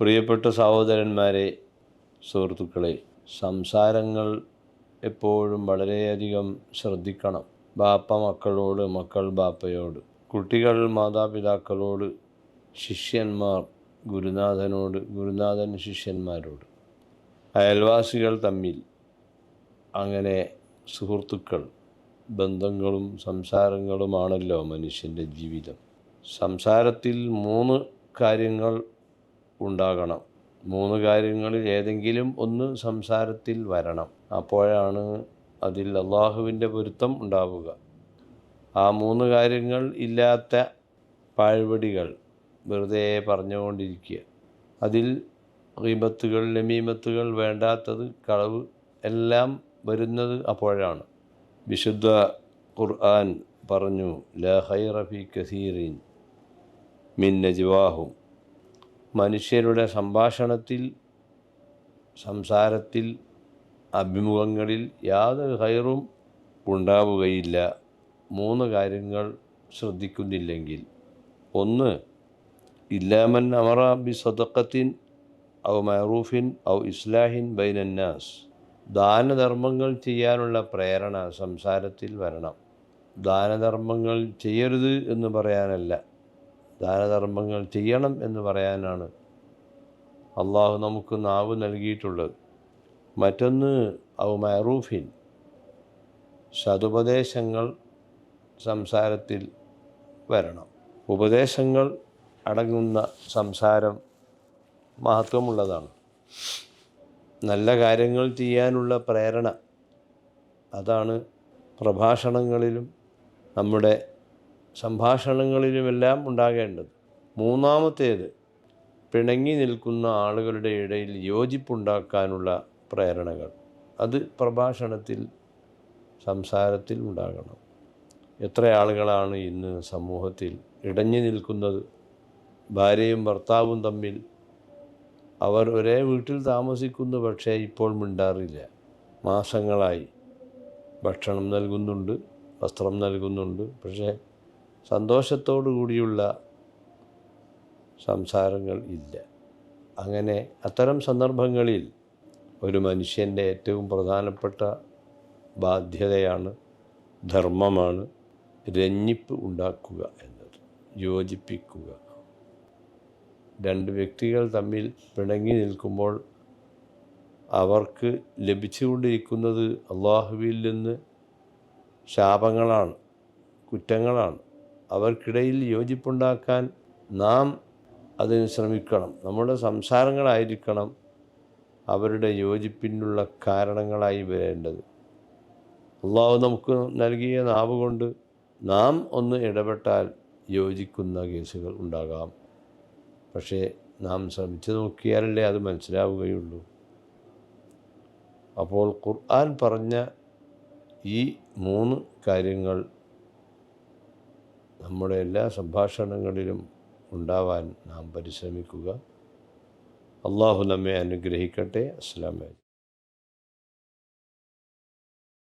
പ്രിയപ്പെട്ട സഹോദരന്മാരെ സുഹൃത്തുക്കളെ സംസാരങ്ങൾ എപ്പോഴും വളരെയധികം ശ്രദ്ധിക്കണം. ബാപ്പ മക്കളോട് മക്കൾ ബാപ്പയോട് കുട്ടികൾ മാതാപിതാക്കളോട് ശിഷ്യന്മാർ ഗുരുനാഥനോട് ഗുരുനാഥൻ ശിഷ്യന്മാരോട് അയൽവാസികൾ തമ്മിൽ അങ്ങനെ സുഹൃത്തുക്കൾ ബന്ധങ്ങളും സംസാരങ്ങളുമാണല്ലോ മനുഷ്യന്റെ ജീവിതം. സംസാരത്തിൽ മൂന്ന് കാര്യങ്ങൾ ഉണ്ടാകണം. മൂന്ന് കാര്യങ്ങളിൽ ഏതെങ്കിലും ഒന്ന് സംസാരത്തിൽ വരണം. അപ്പോഴാണ് അതിൽ അള്ളാഹുവിന്റെ പൊരുത്തം ഉണ്ടാവുക. ആ മൂന്ന് കാര്യങ്ങൾ ഇല്ലാത്ത പാഴ്വടികൾ വെറുതെ പറഞ്ഞുകൊണ്ടിരിക്കുക. അതിൽ റീബത്തുകൾ ലമീമത്തുകൾ വേണ്ടാത്തത് കളവ് എല്ലാം വരുന്നത് അപ്പോഴാണ്. വിശുദ്ധ ഖുർആൻ പറഞ്ഞു ല ഹൈറ ഫി കസീറിൻ മിൻ നജ്വാഹും മനുഷ്യരുടെ സംഭാഷണത്തിൽ സംസാരത്തിൽ അഭിമുഖങ്ങളിൽ യാതൊരു ഹൈറും ഉണ്ടാവുകയില്ല. മൂന്ന് കാര്യങ്ങൾ ശ്രദ്ധിക്കുന്നില്ലെങ്കിൽ. ഒന്ന് ഇല്ലാമൻ അമറ ബി സദക്കത്തിൻ ഔ മഹറൂഫിൻ ഔ ഇസ്ലാഹിൻ ബൈനന്നാസ് ദാനധർമ്മങ്ങൾ ചെയ്യാനുള്ള പ്രേരണ സംസാരത്തിൽ വരണം. ദാനധർമ്മങ്ങൾ ചെയ്യരുത് എന്ന് പറയാനല്ല. ദാനധർമ്മങ്ങൾ ചെയ്യണം എന്ന് പറയാനാണ് അള്ളാഹു നമുക്ക് നാവ് നൽകിയിട്ടുള്ളത്. മറ്റൊന്ന് ഔ മറൂഫിൻ സതുപദേശങ്ങൾ സംസാരത്തിൽ വരണം. ഉപദേശങ്ങൾ അടങ്ങുന്ന സംസാരം മഹത്വമുള്ളതാണ്. നല്ല കാര്യങ്ങൾ ചെയ്യാനുള്ള പ്രേരണ അതാണ് പ്രഭാഷണങ്ങളിലും നമ്മുടെ സംഭാഷണങ്ങളിലുമെല്ലാം ഉണ്ടാകേണ്ടത്. മൂന്നാമത്തേത് പിണങ്ങി നിൽക്കുന്ന ആളുകളുടെ ഇടയിൽ യോജിപ്പുണ്ടാക്കാനുള്ള പ്രേരണകൾ. അത് പ്രഭാഷണത്തിൽ സംസാരത്തിൽ ഉണ്ടാകണം. എത്ര ആളുകളാണ് ഇന്ന് സമൂഹത്തിൽ ഇടഞ്ഞു നിൽക്കുന്നത്? ഭാര്യയും ഭർത്താവും തമ്മിൽ അവർ ഒരേ വീട്ടിൽ താമസിക്കുന്നു പക്ഷേ ഇപ്പോൾ മിണ്ടാറില്ല. മാസങ്ങളായി ഭക്ഷണം നൽകുന്നുണ്ട് വസ്ത്രം നൽകുന്നുണ്ട് പക്ഷേ സന്തോഷത്തോടു കൂടിയുള്ള സംസാരങ്ങൾ ഇല്ല. അങ്ങനെ അത്തരം സന്ദർഭങ്ങളിൽ ഒരു മനുഷ്യന്റെ ഏറ്റവും പ്രധാനപ്പെട്ട ബാധ്യതയാണ് ധർമ്മമാണ് രഞ്ഞിപ്പ് ഉണ്ടാക്കുക എന്നത് യോജിപ്പിക്കുക. രണ്ട് വ്യക്തികൾ തമ്മിൽ പിണങ്ങി നിൽക്കുമ്പോൾ അവർക്ക് ലഭിച്ചുകൊണ്ടിരിക്കുന്നത് അള്ളാഹുവിൽ നിന്ന് ശാപങ്ങളാണ് കുറ്റങ്ങളാണ്. അവർക്കിടയിൽ യോജിപ്പുണ്ടാക്കാൻ നാം അതിന് ശ്രമിക്കണം. നമ്മുടെ സംസാരങ്ങളായിരിക്കണം അവരുടെ യോജിപ്പിനുള്ള കാരണങ്ങളായി വരേണ്ടത്. അള്ളാഹു നമുക്ക് നൽകിയ നാവ് കൊണ്ട് നാം ഒന്ന് ഇടപെട്ടാൽ യോജിക്കുന്ന കേസുകൾ ഉണ്ടാകാം. പക്ഷേ നാം ശ്രമിച്ചു നോക്കിയാലല്ലേ അത് മനസ്സിലാവുകയുള്ളൂ. അപ്പോൾ ഖുർആൻ പറഞ്ഞ ഈ മൂന്ന് കാര്യങ്ങൾ നമ്മുടെ എല്ലാ സംഭാഷണങ്ങളിലും ഉണ്ടാവാൻ നാം പരിശ്രമിക്കുക. അള്ളാഹു നമ്മെ അനുഗ്രഹിക്കട്ടെ. വലൈക്കും